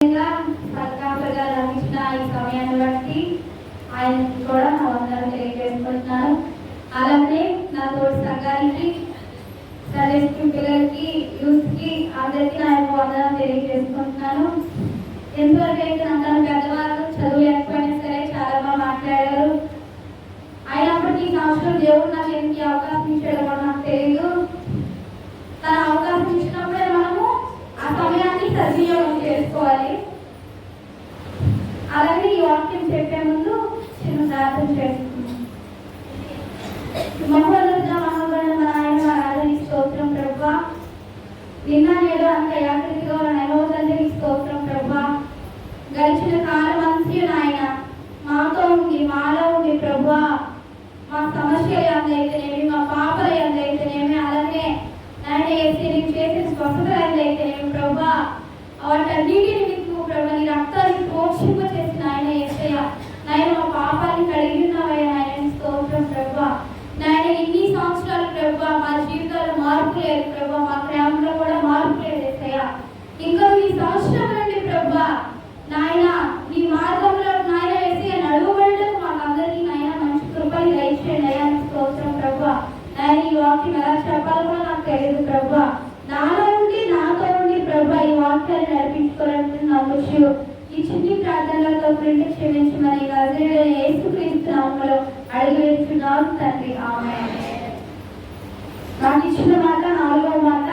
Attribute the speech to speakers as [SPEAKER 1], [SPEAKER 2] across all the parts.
[SPEAKER 1] ఇంకా సత్కాపగా లభించిన ఈ సమయాన్ని బట్టి ఆయనకి కూడా నా వందలు తెలియజేసుకుంటున్నాను అలాగే నా తోటి సంఘానికి సండే పిల్లలకి యూత్ అందరికీ నా యొక్క వందనం తెలియజేసుకుంటున్నాను ఎంతవరకు అయితే అందరం పెద్దవాళ్ళు చదువు లేకపోయినా సరే చాలా బాగా మాట్లాడారు అయినప్పటికీ ఈ సంవత్సరం దేవుడు నాకు ఎందుకు అవకాశం ఇచ్చాడో నాకు తెలియదు తన అవకాశం ఇచ్చినప్పుడే మనము ఆ సమయాన్ని సద్వినియోగం చేసుకోవాలి అలాగే ఈ వాక్యం చెప్పే ముందు చిన్న ప్రార్థన చేసుకుందాం మహోన్నత మహోగణ నాయన ఆరాధన స్తోత్రం ప్రభా నిన్న నేడు అంత యాకృతిగా నెలవుతండ్రి స్తోత్రం ప్రభా గడిచిన కాలం అంతా నాయన మాతో ఉండి మాలో ఉండి ప్రభా మా సమస్యలు ఎందైతేనేమి మా పాపలు ఎందైతేనేమి అలాగే నాయన ఏసీ నీకు చేసిన స్వస్థతలు ఎందైతేనేమి ప్రభా వాటన్నిటిని మీకు ప్రభా నీ రక్తాన్ని పోషింప చేసిన ఆయన ఏసయ్య నాయన మా పాపాన్ని కడిగి ఉన్నావయ్యా నాయన స్తోత్రం ప్రభా నాయన ఇన్ని సంవత్సరాలు ప్రభా మా జీవితాలు మార్పు లేదు ప్రభా మా గ్రామంలో కూడా మార్పు లేదు ఏసయ్య ఇంకా ఈ సంవత్సరం నుండి ప్రభా నాయన నీ మార్గంలో నాయన వేసి నడువబడటకు మాకందరికీ నాయన మంచి కృపని దయచేయండి అయ్యా నీ స్తోత్రం ప్రభా నాయన ఈ వాక్యం ఎలా చెప్పాలో కూడా ప్రభా. నాలో నుండి నాతో నుండి ప్రభా ఈ వాక్యాన్ని నడిపించుకోవాలని నాకు ఈ చిన్ని ప్రార్థనలతో ప్రింట్ క్షమించమని నజరేయుడైన యేసుక్రీస్తు నామములో అడిగి వేస్తున్నాను తండ్రి. ఆమె నాకు ఇచ్చిన మాట నాలుగో మాట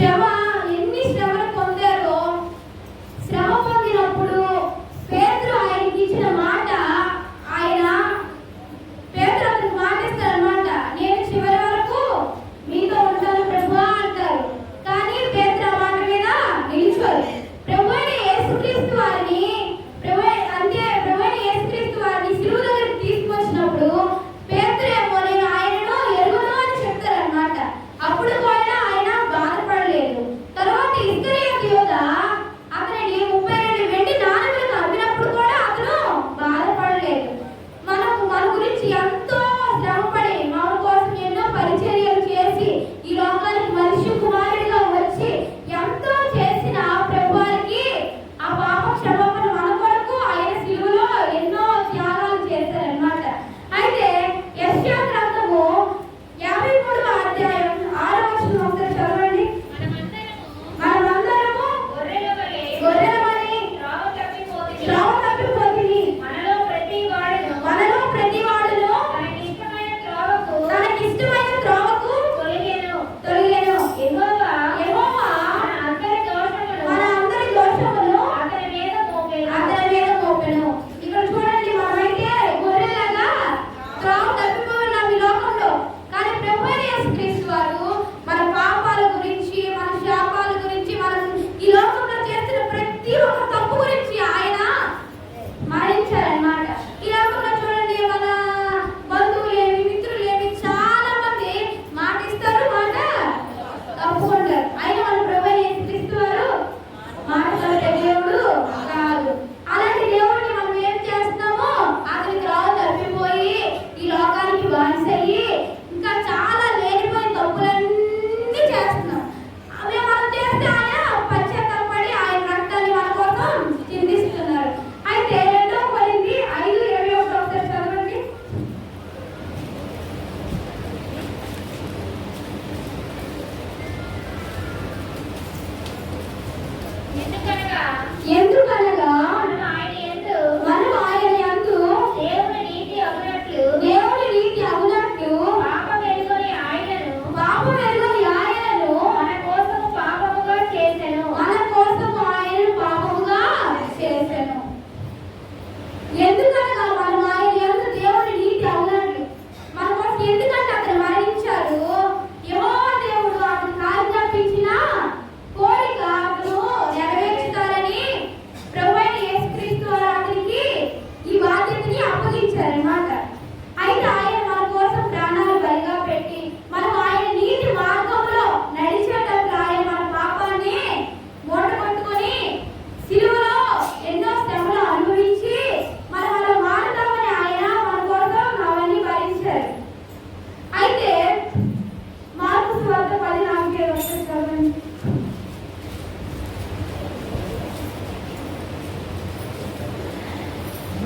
[SPEAKER 1] ಶಿವ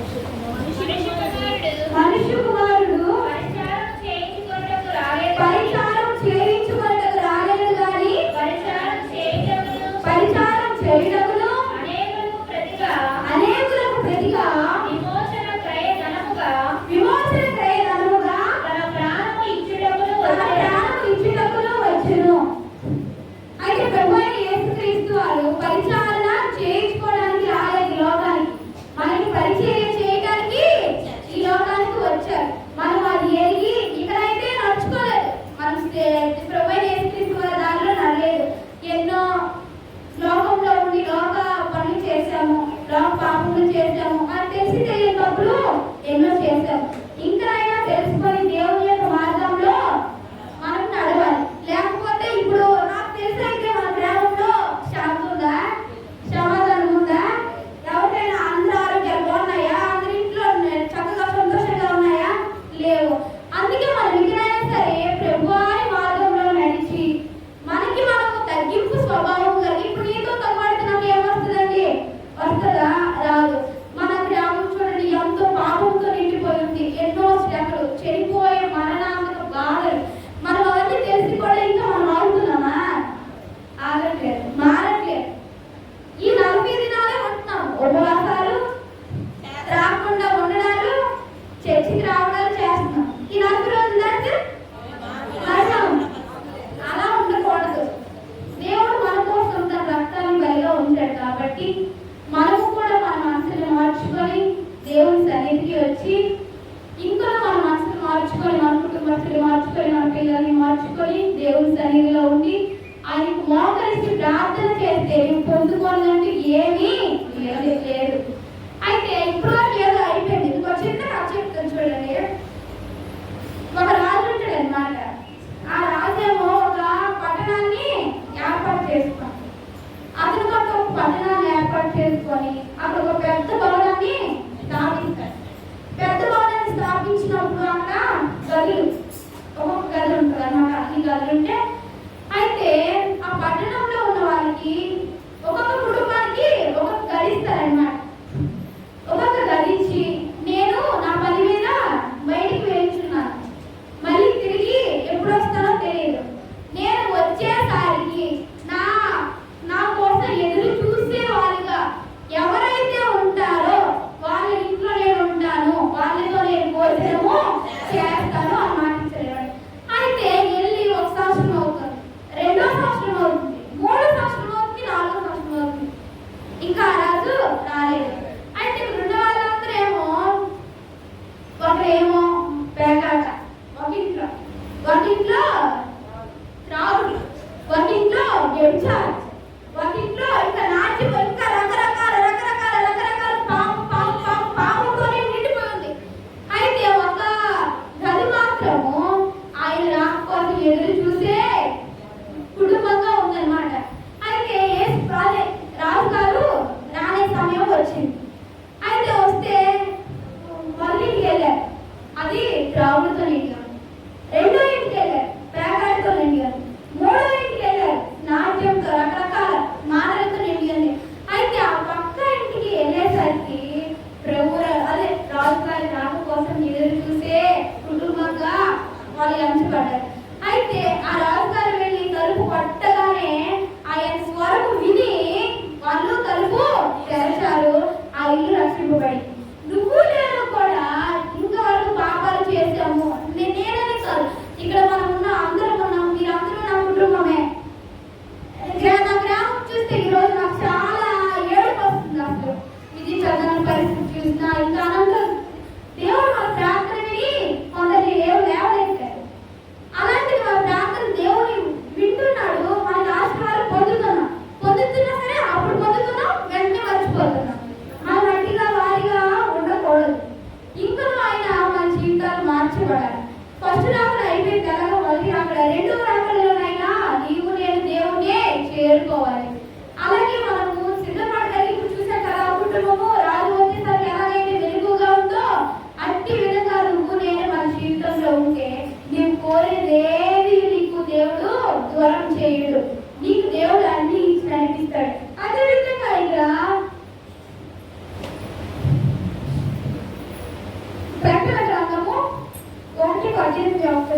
[SPEAKER 1] Thank you. చెడిపోయే మరణాంతకు బాధలు. మనం అవన్నీ తెలిసి కూడా ఇంకా మనం ఆడుతున్నామా? ఆగట్లేదు మారట్లేదు ఈ నలభై దినాలే ఉంటున్నాం. ఉపవాసాలు రాకుండా ఉండడాలు చర్చికి రావడాలు చేస్తున్నాం. ఈ నలభై రోజుల దాకా అలా ఉండకూడదు. దేవుడు మన కోసం తన రక్తాన్ని కాబట్టి మనము కూడా మన మనసుని మార్చుకొని దేవుని సన్నిధికి వచ్చి మార్చుకొని మన కుటుంబస్తులు మార్చుకొని మన పిల్లల్ని మార్చుకొని దేవుని సన్నిధిలో ఉండి ఆయన మోకరించి ప్రార్థన చేస్తే మేము పొందుకోవాలంటే ఏమీ లేదు లేదు అయితే ఇప్పుడు వరకు ఏదో అయిపోయింది. ఇంకో చిన్న రాజు చెప్తాను చూడండి. ఒక రాజు ఉంటాడు అనమాట ఆ రాజేమో ఒక పట్టణాన్ని ఏర్పాటు చేసుకో Hallelujah. చూస్తుంటే కుటుంబంగా వాళ్ళు ఎంచబడ్డారు. అయితే ఆ రాజుగారు వెళ్ళి తలుపు పట్టగానే ఆయన స్వరం విని వాళ్ళు తలుపు తెరచారు. ఆ ఇల్లు రక్షింపబడింది.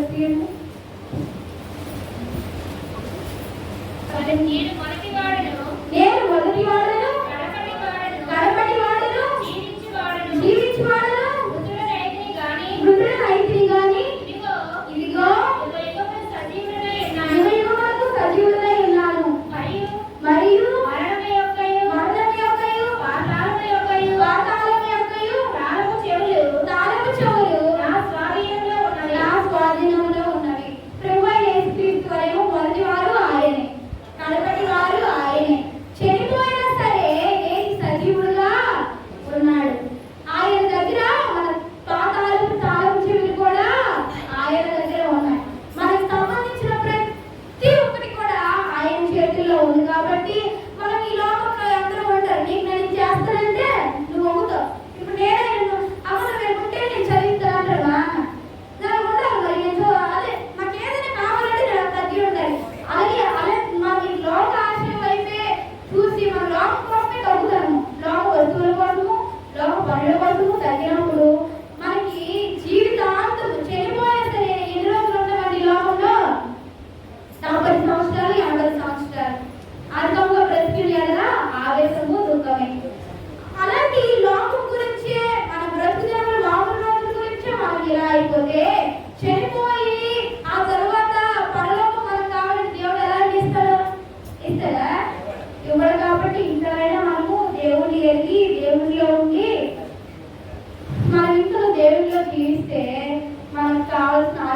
[SPEAKER 1] se ఉంది కాబట్టి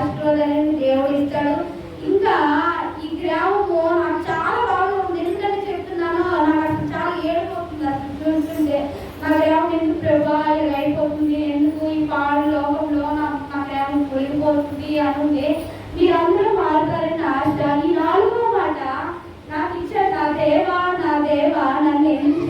[SPEAKER 1] కావాల్సిన ఆశీర్వాదాలను దేవుడు ఇస్తాడు. ఇంకా ఈ గ్రామము నాకు చాలా బాగా ఉంది. ఎందుకంటే చెప్తున్నాను నాకు అసలు చాలా ఏడిపోతుంది. అసలు చూస్తుంటే నా గ్రామం ఎందుకు ప్రభా ఇలా అయిపోతుంది? ఎందుకు ఈ పాడు లోకంలో నాకు నా గ్రామం వెళ్ళిపోతుంది అనుంటే మీరందరూ మారుతారని ఆశ. ఈ నాలుగో మాట నాకు ఇచ్చారు నా దేవా నా దేవా నన్ను ఎందుకు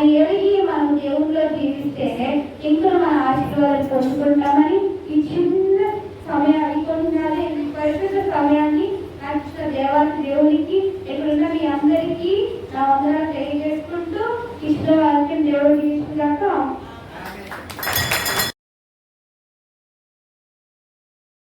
[SPEAKER 1] ఇస్తాడు అది ఎరిగి మనం దేవుడిలో జీవిస్తే ఇంకా మన ఆశీర్వాదాలు పొందుకుంటామని ఈ చిన్న సమయాన్ని కొంచెం ఈ పరిశుద్ధ సమయాన్ని నాకు ఇచ్చిన దేవానికి దేవునికి